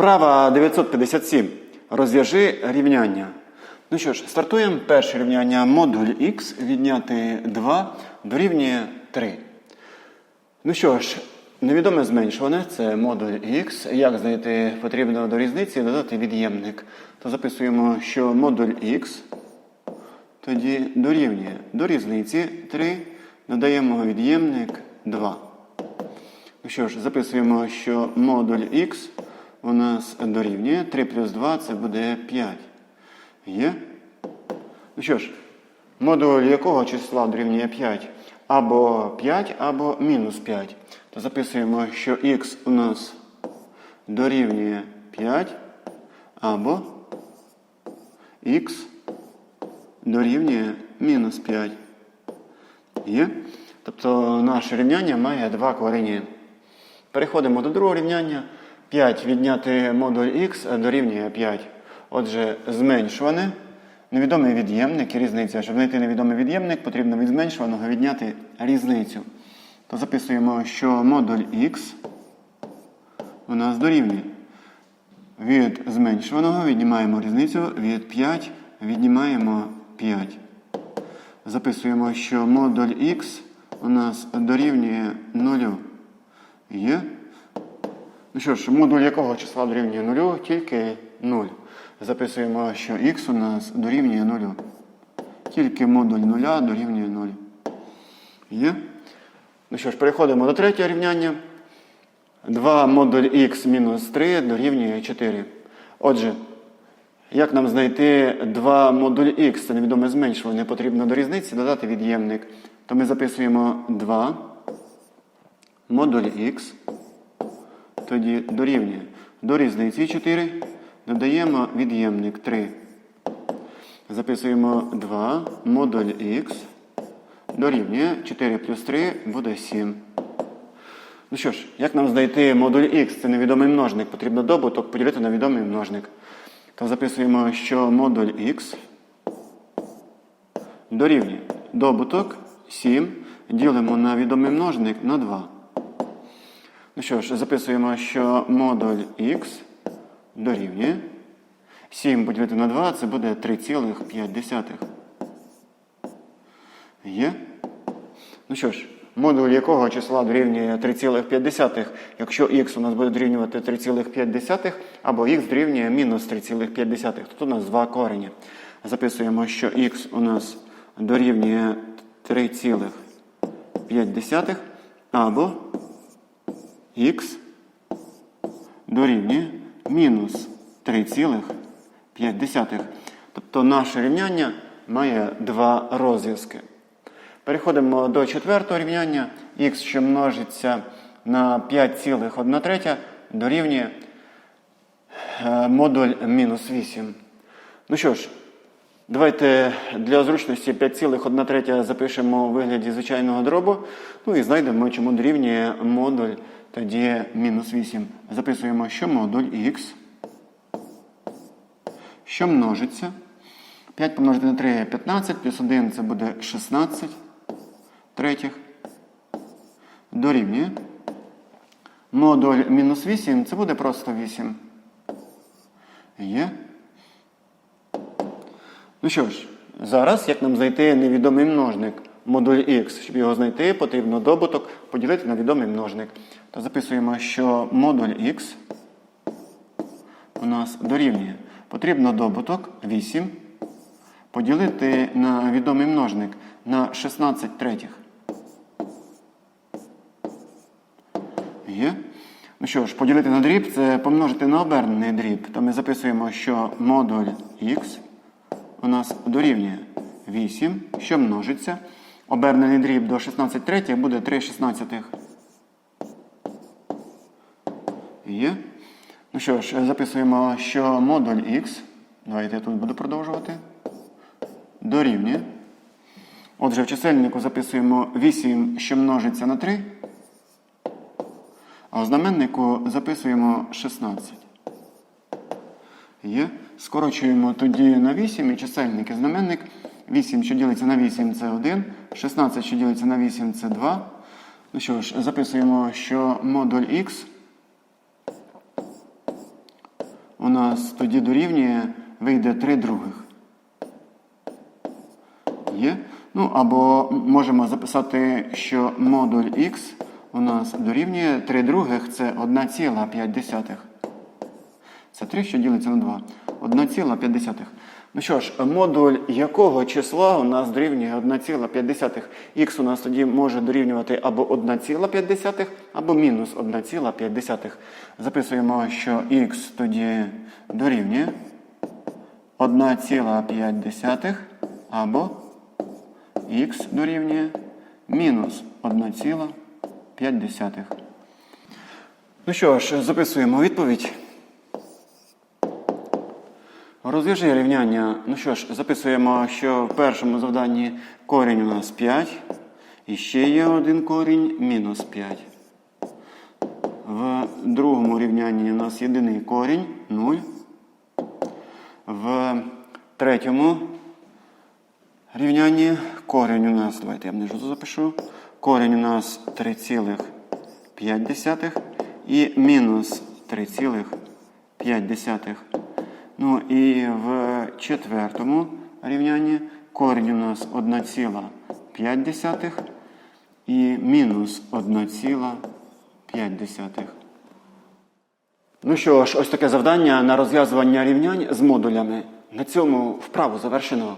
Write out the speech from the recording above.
Вправа 957. Розв'яжи рівняння. Ну що ж, стартуємо перше рівняння. Модуль х відняти 2 дорівнює 3. Ну що ж, невідоме зменшуване це модуль х. Як знайти потрібно до різниці додати від'ємник. То записуємо, що модуль х тоді дорівнює до різниці 3, додаємо від'ємник 2. Ну що ж, записуємо, що модуль х у нас дорівнює 3 плюс 2 це буде 5. Є? Ну що ж, модуль якого числа дорівнює 5? Або 5, або мінус 5. То записуємо, що х у нас дорівнює 5, або х дорівнює мінус 5. Є? Тобто наше рівняння має два корені. Переходимо до другого рівняння. 5 відняти модуль х дорівнює 5. Отже, зменшуване. Невідомий від'ємник і різниця. Щоб знайти невідомий від'ємник, потрібно від зменшуваного відняти різницю. То записуємо, що модуль х у нас дорівнює. Від зменшуваного віднімаємо різницю, від 5 віднімаємо 5. Записуємо, що модуль х у нас дорівнює 0. Є? Ну що ж, модуль якого числа дорівнює 0? Тільки 0. Записуємо, що х у нас дорівнює 0. Тільки модуль 0 дорівнює 0. Є? Ну що ж, переходимо до третього рівняння. 2 модуль х мінус 3 дорівнює 4. Отже, як нам знайти 2 модуль х, це невідоме зменшування, потрібно до різниці додати від'ємник. То ми записуємо 2 модуль х, тоді дорівнює. До різниці 4 додаємо від'ємник 3. Записуємо 2 модуль х дорівнює 4 плюс 3 буде 7. Ну що ж, як нам знайти модуль х? Це невідомий множник. Потрібно добуток поділити на відомий множник. То записуємо, що модуль х дорівнює добуток 7. Ділимо на відомий множник на 2. Ну що ж, записуємо, що модуль х дорівнює 7 поділити на 2 це буде 3,5. Є? Ну що ж, модуль якого числа дорівнює 3,5, якщо х у нас буде дорівнювати 3,5, або х дорівнює мінус 3,5. Тут у нас два корені. Записуємо, що х у нас дорівнює 3,5, або х дорівнює мінус 3,5. Тобто наше рівняння має два розв'язки. Переходимо до четвертого рівняння. Х, що множиться на 5,1 третя, дорівнює е, модуль мінус 8. Ну що ж, давайте для зручності 5,1 третя запишемо у вигляді звичайного дробу. Ну і знайдемо, чому дорівнює модуль тоді мінус 8. Записуємо, що модуль х, що множиться. 5 помножити на 3 15, плюс 1 це буде 16 третіх. Дорівнює. Модуль мінус 8 це буде просто 8. Є. Ну що ж, зараз, як нам знайти невідомий множник модуль х, щоб його знайти, потрібно добуток поділити на відомий множник. То записуємо, що модуль х у нас дорівнює. Потрібно добуток 8 поділити на відомий множник на 16 третіх. Є. Ну що ж, поділити на дріб це помножити на обернений дріб. То ми записуємо, що модуль х у нас дорівнює 8, що множиться. Обернений дріб до 16 третіх буде 3 шістнадцятих. Є. Ну що ж, записуємо, що модуль х. Давайте я тут буду продовжувати. Дорівнює. Отже, в чисельнику записуємо 8, що множиться на 3. А у знаменнику записуємо 16. Є. Скорочуємо тоді на 8 і чисельник і знаменник. 8, що ділиться на 8, це 1. 16, що ділиться на 8, це 2. Ну що ж, записуємо, що модуль х у нас тоді дорівнює, вийде 3 других. Є. Ну, або можемо записати, що модуль х у нас дорівнює 3 других, це 1,5. Це 3, що ділиться на 2. 1,5. Ну що ж, модуль якого числа у нас дорівнює 1,5? Х у нас тоді може дорівнювати або 1,5, або мінус 1,5. Записуємо, що х тоді дорівнює 1,5 або х дорівнює мінус 1,5. Ну що ж, записуємо відповідь. Розв'яжи рівняння. Ну що ж, записуємо, що в першому завданні корінь у нас 5. І ще є один корінь мінус 5. В другому рівнянні у нас єдиний корінь 0. В третьому рівнянні корінь у нас, давайте я внизу запишу. Корінь у нас 3,5 і мінус 3,5. Ну і в четвертому рівнянні корінь у нас 1,5 і мінус 1,5. Ну що ж, ось таке завдання на розв'язування рівнянь з модулями. На цьому вправу завершено.